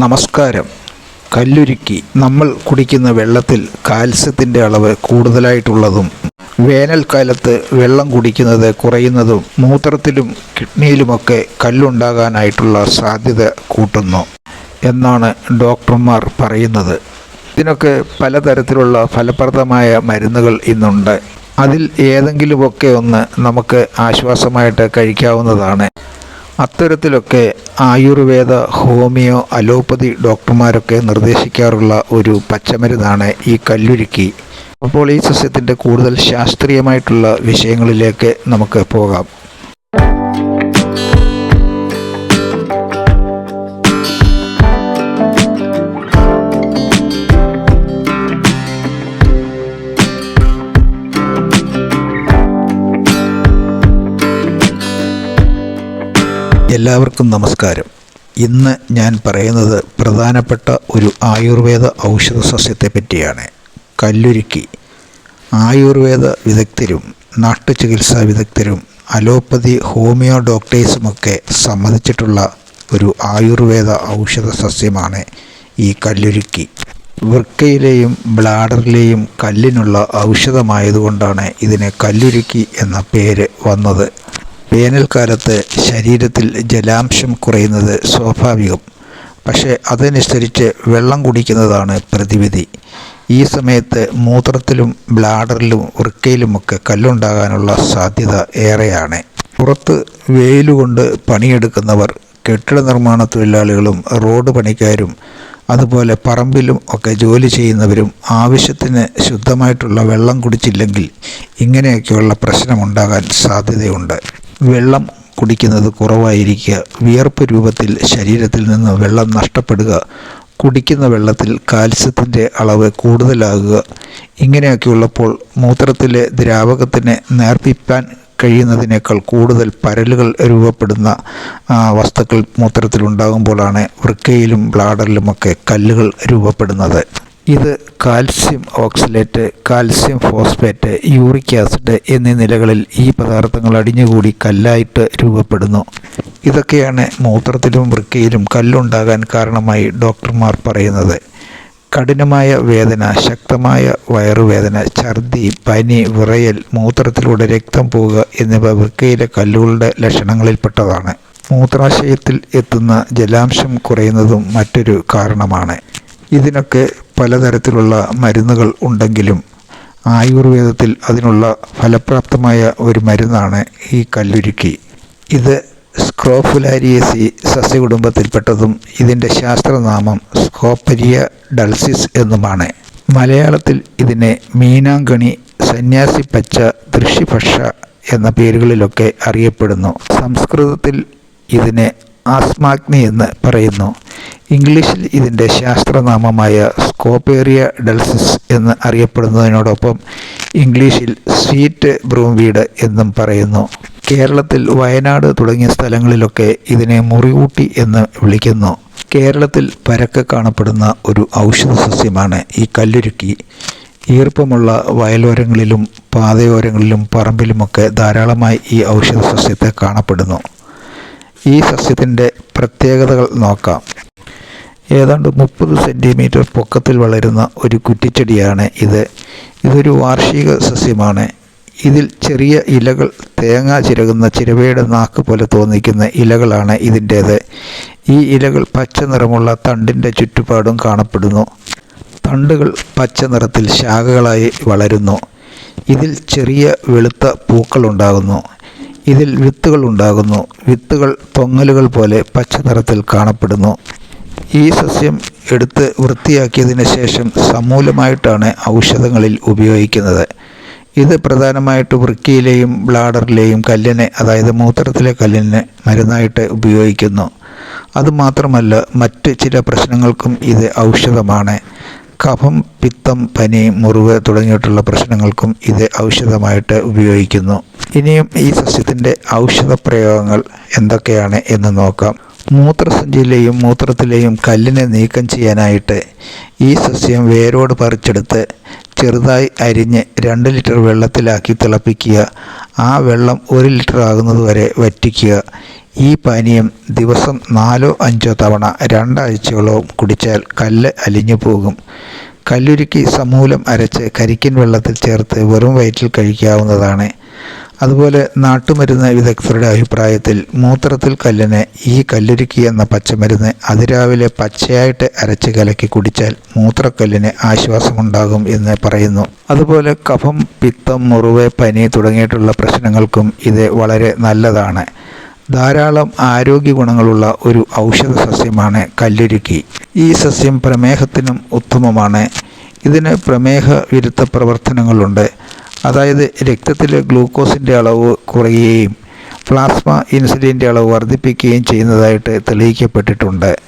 നമസ്കാരം. കല്ലുരുക്കി നമ്മൾ കുടിക്കുന്ന വെള്ളത്തിൽ കാൽസ്യത്തിന്റെ അളവ് കൂടുതലായിട്ടുള്ളതും വേനൽക്കാലത്ത് വെള്ളം കുടിക്കുന്നത് കുറയുന്നതും മൂത്രത്തിലും കിഡ്നിയിലുമൊക്കെ കല്ലുണ്ടാകാനായിട്ടുള്ള സാധ്യത കൂട്ടുന്നു എന്നാണ് ഡോക്ടർമാർ പറയുന്നത്. ഇതിനൊക്കെ പലതരത്തിലുള്ള ഫലപ്രദമായ മരുന്നുകൾ ഇന്നുണ്ട്. അതിൽ ഏതെങ്കിലുമൊക്കെ ഒന്ന് നമുക്ക് ആശ്വാസമായിട്ട് കഴിക്കാവുന്നതാണ്. അത്തരത്തിലൊക്കെ ആയുർവേദ ഹോമിയോ അലോപ്പതി ഡോക്ടർമാരൊക്കെ നിർദ്ദേശിക്കാറുള്ള ഒരു പച്ചമരുന്നാണ് ഈ കല്ലുരുക്കി. അപ്പോൾ ഈ സസ്യത്തിന്റെ കൂടുതൽ ശാസ്ത്രീയമായിട്ടുള്ള വിഷയങ്ങളിലേക്ക് നമുക്ക് പോകാം. എല്ലാവർക്കും നമസ്കാരം. ഇന്ന് ഞാൻ പറയുന്നത് പ്രധാനപ്പെട്ട ഒരു ആയുർവേദ ഔഷധ സസ്യത്തെ പറ്റിയാണ്. കല്ലുരുക്കി. ആയുർവേദ വിദഗ്ധരും നാട്ടുചികിത്സാ വിദഗ്ധരും അലോപ്പതി ഹോമിയോ ഡോക്ടേഴ്സുമൊക്കെ സമ്മതിച്ചിട്ടുള്ള ഒരു ആയുർവേദ ഔഷധ സസ്യമാണ് ഈ കല്ലുരുക്കി. വൃക്കയിലെയും ബ്ലാഡറിലെയും കല്ലിനുള്ള ഔഷധമായതുകൊണ്ടാണ് ഇതിന് കല്ലുരുക്കി എന്ന പേര് വന്നത്. വേനൽക്കാലത്ത് ശരീരത്തിൽ ജലാംശം കുറയുന്നത് സ്വാഭാവികം. പക്ഷേ അതനുസരിച്ച് വെള്ളം കുടിക്കുന്നതാണ് പ്രതിവിധി. ഈ സമയത്ത് മൂത്രത്തിലും ബ്ലാഡറിലും വൃക്കയിലുമൊക്കെ കല്ലുണ്ടാകാനുള്ള സാധ്യത ഏറെയാണ്. പുറത്ത് വെയിലുകൊണ്ട് പണിയെടുക്കുന്നവർ കെട്ടിട നിർമ്മാണ തൊഴിലാളികളും റോഡ് പണിക്കാരും അതുപോലെ പറമ്പിലും ഒക്കെ ജോലി ചെയ്യുന്നവരും ആവശ്യത്തിന് ശുദ്ധമായിട്ടുള്ള വെള്ളം കുടിച്ചില്ലെങ്കിൽ ഇങ്ങനെയൊക്കെയുള്ള പ്രശ്നമുണ്ടാകാൻ സാധ്യതയുണ്ട്. വെള്ളം കുടിക്കുന്നത് കുറവായിരിക്കുക. വിയർപ്പ് രൂപത്തിൽ ശരീരത്തിൽ നിന്ന് വെള്ളം നഷ്ടപ്പെടുക. കുടിക്കുന്ന വെള്ളത്തിൽ കാൽസ്യത്തിന്റെ അളവ് കൂടുതലാകുക. ഇങ്ങനെയൊക്കെ ഉള്ളപ്പോൾ മൂത്രത്തിലെ ദ്രാവകത്തിന് നേർപ്പിപ്പാൻ കഴിയുന്നതിനേക്കാൾ കൂടുതൽ പരലുകൾ രൂപപ്പെടുന്ന വസ്തുക്കൾ മൂത്രത്തിലുണ്ടാകുമ്പോഴാണ് വൃക്കയിലും ബ്ലാഡറിലുമൊക്കെ കല്ലുകൾ രൂപപ്പെടുന്നത്. ഇത് calcium oxalate calcium phosphate uric acid എന്നീ നിലകളിൽ ഈ പദാർത്ഥങ്ങൾ അടിഞ്ഞുകൂടി കല്ലായിട്ട് രൂപപ്പെടുന്നു. ഇതൊക്കെയാണ് മൂത്രത്തിലും വൃക്കയിലും കല്ലുണ്ടാകാൻ കാരണമായി ഡോക്ടർമാർ പറയുന്നത്. കഠിനമായ വേദന ശക്തമായ വയറുവേദന ഛർദി പനി വിറയൽ മൂത്രത്തിലൂടെ രക്തം പോവുക എന്നിവ വൃക്കയിലെ കല്ലുകളുടെ ലക്ഷണങ്ങളിൽപ്പെട്ടതാണ്. മൂത്രാശയത്തിൽ എത്തുന്ന ജലാംശം കുറയുന്നതും മറ്റൊരു കാരണമാണ്. ഇതിനൊക്കെ പലതരത്തിലുള്ള മരുന്നുകൾ ഉണ്ടെങ്കിലും ആയുർവേദത്തിൽ അതിനുള്ള ഫലപ്രാപ്തമായ ഒരു മരുന്നാണ് ഈ കല്ലുരുക്കി. ഇത് സ്ക്രോഫുലാരിയസി സസ്യകുടുംബത്തിൽപ്പെട്ടതും ഇതിന്റെ ശാസ്ത്രനാമം സ്കോപ്പരിയ ഡൾസിസ് എന്നുമാണ്. മലയാളത്തിൽ ഇതിനെ മീനാങ്കണി സന്യാസി പച്ച ദൃശ്യഭക്ഷ എന്ന പേരുകളിലൊക്കെ അറിയപ്പെടുന്നു. സംസ്കൃതത്തിൽ ഇതിനെ ആസ്മാഗ്നി എന്ന് പറയുന്നു. ഇംഗ്ലീഷിൽ ഇതിന്റെ ശാസ്ത്രനാമമായ സ്കോപ്പേറിയ ഡൽസിസ് എന്ന് അറിയപ്പെടുന്നതിനോടൊപ്പം ഇംഗ്ലീഷിൽ സ്വീറ്റ് ബ്രൂംവീഡ് എന്നും പറയുന്നു. കേരളത്തിൽ വയനാട് തുടങ്ങിയ സ്ഥലങ്ങളിലൊക്കെ ഇതിനെ മുറികൂട്ടി എന്ന് വിളിക്കുന്നു. കേരളത്തിൽ പരക്കെ കാണപ്പെടുന്ന ഒരു ഔഷധ സസ്യമാണ് ഈ കല്ലുരുക്കി. ഈർപ്പമുള്ള വയലോരങ്ങളിലും പാതയോരങ്ങളിലും പറമ്പിലുമൊക്കെ ധാരാളമായി ഈ ഔഷധ സസ്യത്തെ കാണപ്പെടുന്നു. ഈ സസ്യത്തിന്റെ പ്രത്യേകതകൾ നോക്കാം. ഏതാണ്ട് മുപ്പത് സെന്റിമീറ്റർ പൊക്കത്തിൽ വളരുന്ന ഒരു കുറ്റിച്ചെടിയാണ് ഇത്. ഇതൊരു വാർഷിക സസ്യമാണ്. ഇതിൽ ചെറിയ ഇലകൾ തേങ്ങ ചിരകുന്ന ചിരവയുടെ നാക്ക് പോലെ തോന്നിക്കുന്ന ഇലകളാണ് ഇതിന്റേത്. ഈ ഇലകൾ പച്ച നിറമുള്ള തണ്ടിന്റെ ചുറ്റുപാടും കാണപ്പെടുന്നു. തണ്ടുകൾ പച്ച നിറത്തിൽ ശാഖകളായി വളരുന്നു. ഇതിൽ ചെറിയ വെളുത്ത പൂക്കളുണ്ടാകുന്നു ഇതിൽ വിത്തുകൾ ഉണ്ടാകുന്നു. വിത്തുകൾ തൊങ്ങലുകൾ പോലെ പച്ച നിറത്തിൽ കാണപ്പെടുന്നു. ഈ സസ്യം എടുത്ത് വൃത്തിയാക്കിയതിന് ശേഷം സമൂലമായിട്ടാണ് ഔഷധങ്ങളിൽ ഉപയോഗിക്കുന്നത്. ഇത് പ്രധാനമായിട്ട് വൃക്കയിലെയും ബ്ലാഡറിലെയും കല്ലിനെ അതായത് മൂത്രത്തിലെ കല്ലിന് മരുന്നായിട്ട് ഉപയോഗിക്കുന്നു. അതുമാത്രമല്ല മറ്റ് ചില പ്രശ്നങ്ങൾക്കും ഇത് ഔഷധമാണ്. കഫം പിത്തം പനി മുറിവ് തുടങ്ങിയിട്ടുള്ള പ്രശ്നങ്ങൾക്കും ഇത് ഔഷധമായിട്ട് ഉപയോഗിക്കുന്നു. ഇനിയും ഈ സസ്യത്തിന്റെ ഔഷധ പ്രയോഗങ്ങൾ എന്തൊക്കെയാണ് എന്ന് നോക്കാം. മൂത്രസഞ്ചിയിലെയും മൂത്രത്തിലെയും കല്ലിനെ നീക്കം ചെയ്യാനായിട്ട് ഈ സസ്യം വേരോട് പറിച്ചെടുത്ത് ചെറുതായി അരിഞ്ഞ് രണ്ട് ലിറ്റർ വെള്ളത്തിലാക്കി തിളപ്പിക്കുക. ആ വെള്ളം ഒരു ലിറ്റർ ആകുന്നതുവരെ വറ്റിക്കുക. ഈ പാനീയം ദിവസം നാലോ അഞ്ചോ തവണ രണ്ടാഴ്ചയോളം കുടിച്ചാൽ കല്ല് അലിഞ്ഞു പോകും. കല്ലുരുക്കി സമൂലം അരച്ച് കരിക്കിൻ വെള്ളത്തിൽ ചേർത്ത് വെറും വയറ്റിൽ കഴിക്കാവുന്നതാണ്. അതുപോലെ നാട്ടുമരുന്ന് വിദഗ്ധരുടെ അഭിപ്രായത്തിൽ മൂത്രത്തിൽ കല്ലിന് ഈ കല്ലുരുക്കി എന്ന പച്ചമരുന്ന് അതിരാവിലെ പച്ചയായിട്ട് അരച്ച് കലക്കി കുടിച്ചാൽ മൂത്രക്കല്ലിന് ആശ്വാസമുണ്ടാകും എന്ന് പറയുന്നു. അതുപോലെ കഫം പിത്തം മുറിവ് പനി തുടങ്ങിയിട്ടുള്ള പ്രശ്നങ്ങൾക്കും ഇത് വളരെ നല്ലതാണ്. ധാരാളം ആരോഗ്യ ഗുണങ്ങളുള്ള ഒരു ഔഷധ സസ്യമാണ് കല്ലുരുക്കി. ഈ സസ്യം പ്രമേഹത്തിനും ഉത്തമമാണ്. ഇതിന് പ്രമേഹ വിരുദ്ധ പ്രവർത്തനങ്ങളുണ്ട്. അതായത് രക്തത്തിലെ ഗ്ലൂക്കോസിന്റെ അളവ് കുറയുകയും പ്ലാസ്മ ഇൻസുലിന്റെ അളവ് വർദ്ധിപ്പിക്കുകയും ചെയ്യുന്നതായിട്ട് തെളിയിക്കപ്പെട്ടിട്ടുണ്ട്.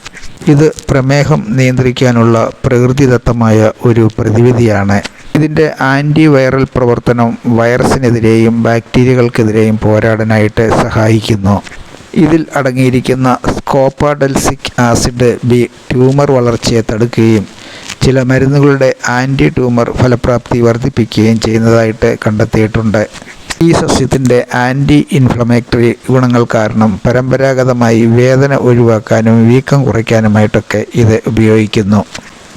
ഇത് പ്രമേഹം നിയന്ത്രിക്കാനുള്ള പ്രകൃതിദത്തമായ ഒരു പ്രതിവിധിയാണ്. ഇതിന്റെ ആന്റി വൈറൽ പ്രവർത്തനം വൈറസിനെതിരെയും ബാക്ടീരിയകൾക്കെതിരെയും പോരാടാനായിട്ട് സഹായിക്കുന്നു. ഇതിൽ അടങ്ങിയിരിക്കുന്ന സ്കോപ്പാഡൽസിക് ആസിഡ് ബി ട്യൂമർ വളർച്ചയെ തടുക്കുകയും ചില മരുന്നുകളുടെ ആന്റി ട്യൂമർ ഫലപ്രാപ്തി വർദ്ധിപ്പിക്കുകയും ചെയ്യുന്നതായിട്ട് കണ്ടെത്തിയിട്ടുണ്ട്. ഈ സസ്യത്തിന്റെ ആന്റി ഇൻഫ്ലമേറ്ററി ഗുണങ്ങൾ കാരണം പരമ്പരാഗതമായി വേദന ഒഴിവാക്കാനും വീക്കം കുറയ്ക്കാനുമായിട്ടൊക്കെ ഇത് ഉപയോഗിക്കുന്നു.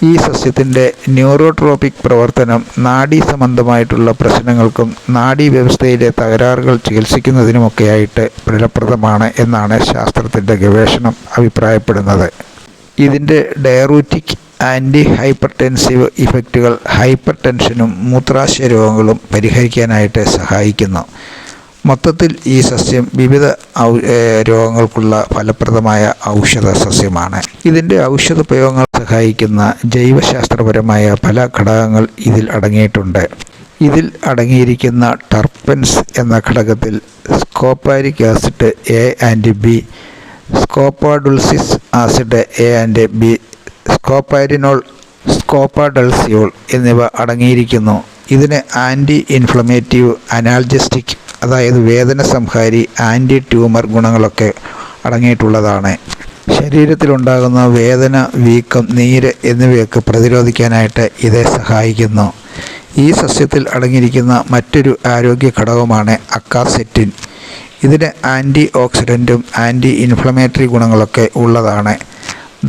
ഈ സസ്യത്തിന്റെ ന്യൂറോട്രോപിക് പ്രവർത്തനം നാഡീ സംബന്ധമായിട്ടുള്ള പ്രശ്നങ്ങൾക്കും നാഡീ വ്യവസ്ഥയിലെ തകരാറുകൾ ചികിത്സിക്കുന്നതിനുമൊക്കെയായിട്ട് ഫലപ്രദമാണ് എന്നാണ് ശാസ്ത്രത്തിന്റെ ഗവേഷണം അഭിപ്രായപ്പെടുന്നത്. ഇതിന്റെ ഡയറൂറ്റിക് ആന്റി ഹൈപ്പർ ടെൻസീവ് ഇഫക്റ്റുകൾ ഹൈപ്പർ ടെൻഷനും മൂത്രാശയ രോഗങ്ങളും പരിഹരിക്കാനായിട്ട് സഹായിക്കുന്നു. മൊത്തത്തിൽ ഈ സസ്യം വിവിധ രോഗങ്ങൾക്കുള്ള ഫലപ്രദമായ ഔഷധ സസ്യമാണ്. ഇതിന്റെ ഔഷധ പ്രയോഗങ്ങൾ സഹായിക്കുന്ന ജൈവശാസ്ത്രപരമായ പല ഘടകങ്ങൾ ഇതിൽ അടങ്ങിയിട്ടുണ്ട്. ഇതിൽ അടങ്ങിയിരിക്കുന്ന ടർപ്പൻസ് എന്ന ഘടകത്തിൽ scoparic acid A and B scopadulcic acid A and B scoparinol scopadulciol എന്നിവ അടങ്ങിയിരിക്കുന്നു. ഇതിന് ആന്റി ഇൻഫ്ലമേറ്റീവ് അനാൽജസ്റ്റിക് അതായത് വേദന സംഹാരി ആന്റി ട്യൂമർ ഗുണങ്ങളൊക്കെ അടങ്ങിയിട്ടുള്ളതാണ്. ശരീരത്തിലുണ്ടാകുന്ന വേദന വീക്കം നീര് എന്നിവയൊക്കെ പ്രതിരോധിക്കാനായിട്ട് ഇത് സഹായിക്കുന്നു. ഈ സസ്യത്തിൽ അടങ്ങിയിരിക്കുന്ന മറ്റൊരു ആരോഗ്യ ഘടകമാണ് അക്കാസെറ്റിൻ. ഇതിന് ആന്റി ഓക്സിഡന്റും ആന്റി ഇൻഫ്ലമേറ്ററി ഗുണങ്ങളൊക്കെ ഉള്ളതാണ്.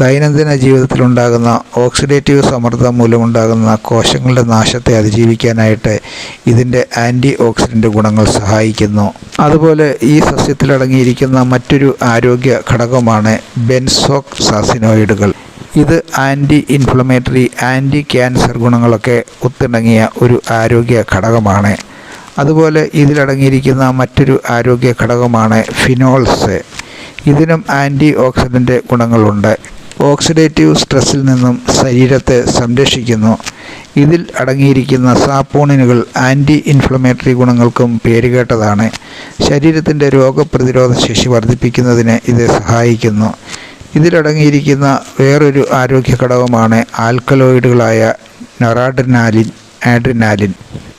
ദൈനംദിന ജീവിതത്തിലുണ്ടാകുന്ന ഓക്സിഡേറ്റീവ് സമ്മർദ്ദം മൂലമുണ്ടാകുന്ന കോശങ്ങളുടെ നാശത്തെ അതിജീവിക്കാനായിട്ട് ഇതിന്റെ ആന്റി ഓക്സിഡന്റ് ഗുണങ്ങൾ സഹായിക്കുന്നു. അതുപോലെ ഈ സസ്യത്തിലടങ്ങിയിരിക്കുന്ന മറ്റൊരു ആരോഗ്യ ഘടകമാണ് ബെൻസോക് സാസിനോയിഡുകൾ ഇത് ആന്റി ഇൻഫ്ലമേറ്ററി ആന്റി ക്യാൻസർ ഗുണങ്ങളൊക്കെ ഒത്തിണങ്ങിയ ഒരു ആരോഗ്യ ഘടകമാണ്. അതുപോലെ ഇതിലടങ്ങിയിരിക്കുന്ന മറ്റൊരു ആരോഗ്യ ഘടകമാണ് ഫിനോൾസ്. ഇതിനും ആന്റി ഓക്സിഡന്റ് ഗുണങ്ങളുണ്ട്. ഓക്സിഡേറ്റീവ് സ്ട്രെസ്സിൽ നിന്നും ശരീരത്തെ സംരക്ഷിക്കുന്നു. ഇതിൽ അടങ്ങിയിരിക്കുന്ന സാപ്പോണിനുകൾ ആന്റി ഇൻഫ്ലമേറ്ററി ഗുണങ്ങൾക്കും പേരുകേട്ടതാണ്. ശരീരത്തിന്റെ രോഗപ്രതിരോധ ശേഷി വർദ്ധിപ്പിക്കുന്നതിന് ഇത് സഹായിക്കുന്നു. ഇതിലടങ്ങിയിരിക്കുന്ന വേറൊരു ആരോഗ്യ ഘടകമാണ് ആൽക്കലോയിഡുകളായ നൊറാഡ്രിനാലിൻ ആഡ്രിനാലിൻ.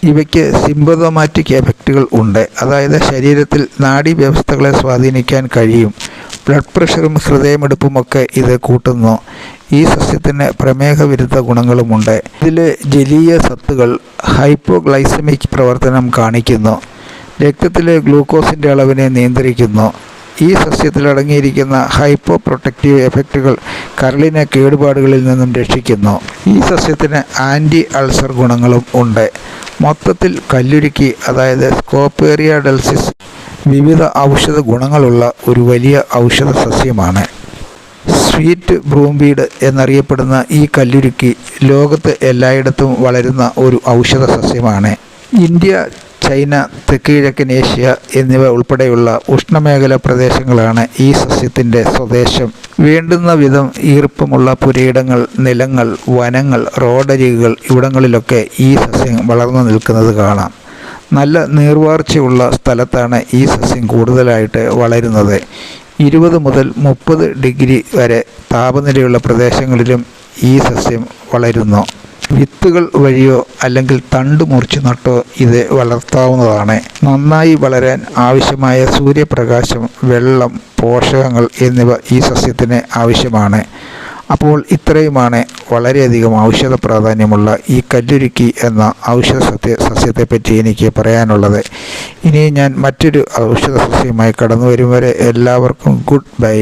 ഇവയ്ക്ക് സിംബതോമാറ്റിക് എഫക്റ്റുകൾ ഉണ്ട്. അതായത് ശരീരത്തിൽ നാഡീവ്യവസ്ഥകളെ സ്വാധീനിക്കാൻ കഴിയും. ബ്ലഡ് പ്രഷറും ഹൃദയമെടുപ്പുമൊക്കെ ഇത് കൂട്ടുന്നു. ഈ സസ്യത്തിന് പ്രമേഹ വിരുദ്ധ ഗുണങ്ങളുമുണ്ട്. ഇതിൽ ജലീയ സത്തുകൾ ഹൈപ്പോഗ്ലൈസമിക് പ്രവർത്തനം കാണിക്കുന്നു. രക്തത്തിലെ ഗ്ലൂക്കോസിന്റെ അളവിനെ നിയന്ത്രിക്കുന്നു. ഈ സസ്യത്തിൽ അടങ്ങിയിരിക്കുന്ന ഹൈപ്പോ പ്രൊട്ടക്റ്റീവ് എഫക്റ്റുകൾ കരളിനെ കേടുപാടുകളിൽ നിന്നും രക്ഷിക്കുന്നു. ഈ സസ്യത്തിന് ആന്റി അൾസർ ഗുണങ്ങളും ഉണ്ട്. മൊത്തത്തിൽ കല്ലുരുക്കി അതായത് സ്കോപ്പേറിയ ഡൽസിസ് വിവിധ ഔഷധ ഗുണങ്ങളുള്ള ഒരു വലിയ ഔഷധ സസ്യമാണ്. സ്വീറ്റ് ബ്രൂംബീഡ് എന്നറിയപ്പെടുന്ന ഈ കല്ലുരുക്കി ലോകത്ത് എല്ലായിടത്തും വളരുന്ന ഒരു ഔഷധ സസ്യമാണ്. ഇന്ത്യ ചൈന തെക്കുകിഴക്കൻ ഏഷ്യ എന്നിവ ഉൾപ്പെടെയുള്ള ഉഷ്ണമേഖല പ്രദേശങ്ങളാണ് ഈ സസ്യത്തിന്റെ സ്വദേശം. വേണ്ടുന്ന വിധം ഈർപ്പമുള്ള പുരയിടങ്ങൾ നിലങ്ങൾ വനങ്ങൾ റോഡരികുകൾ ഇവിടങ്ങളിലൊക്കെ ഈ സസ്യം വളർന്നു നിൽക്കുന്നത് കാണാം. നല്ല നീർവാർച്ചയുള്ള സ്ഥലത്താണ് ഈ സസ്യം കൂടുതലായിട്ട് വളരുന്നത്. ഇരുപത് മുതൽ മുപ്പത് ഡിഗ്രി വരെ താപനിലയുള്ള പ്രദേശങ്ങളിലും ഈ സസ്യം വളരുന്നു. വിത്തുകൾ വഴിയോ അല്ലെങ്കിൽ തണ്ട് മുറിച്ച് നട്ടോ ഇത് വളർത്താവുന്നതാണ്. നന്നായി വളരാൻ ആവശ്യമായ സൂര്യപ്രകാശം വെള്ളം പോഷകങ്ങൾ എന്നിവ ഈ സസ്യത്തിന് ആവശ്യമാണ്. അപ്പോൾ ഇത്രയുമാണ് വളരെയധികം ഔഷധ പ്രാധാന്യമുള്ള ഈ കല്ലുരുക്കി എന്ന ഔഷധ സസ്യ സസ്യത്തെപ്പറ്റി എനിക്ക് പറയാനുള്ളത്. ഇനി ഞാൻ മറ്റൊരു ഔഷധ സസ്യമായി കടന്നു വരും വരെ എല്ലാവർക്കും ഗുഡ് ബൈ.